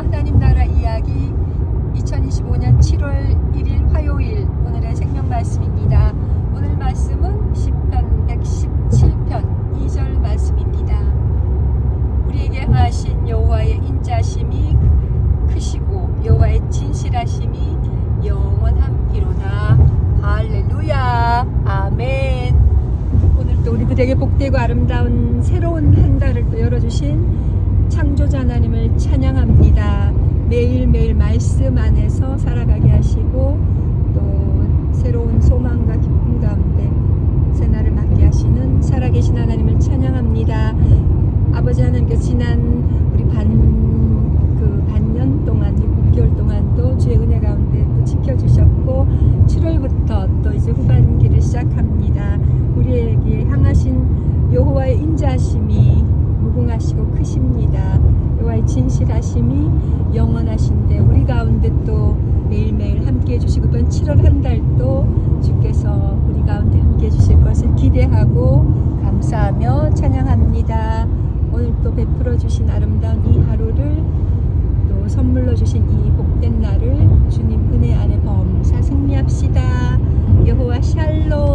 하나님 나라 이야기 2025년 7월 1일 화요일 오늘의 생명 말씀입니다. 오늘 말씀은 10편 117편 2절 말씀입니다. 우리에게 하신 여호와의 인자심이 크시고 여호와의 진실하심이 영원함이로다. 할렐루야. 아멘. 오늘 또 우리 그대에게 복되고 아름다운 새로운 한 달을 또 열어주신 창조자 하나님을 찬양합니다. 매일매일 말씀 안에서 살아가게 하시고 또 새로운 소망과 기쁨 가운데 새날을 맞게 하시는 살아계신 하나님을 찬양합니다. 아버지 하나님께 지난 우리 반, 그 반년 동안, 6개월 동안도 주의 은혜 가운데 또 지켜주셨고 7월부터 또 이제 후반기를 시작합니다. 우리에게 향하신 여호와의 인자하심이 무궁하시고 크십니다. 여호와의 진실하심이 가운데 또 매일매일 함께 해주시고 이번 7월 한 달 또 주께서 우리 가운데 함께 해주실 것을 기대하고 감사하며 찬양합니다. 오늘 또 베풀어 주신 아름다운 이 하루를 또 선물로 주신 이 복된 날을 주님 은혜 안에 범사 승리합시다. 여호와 샬롬.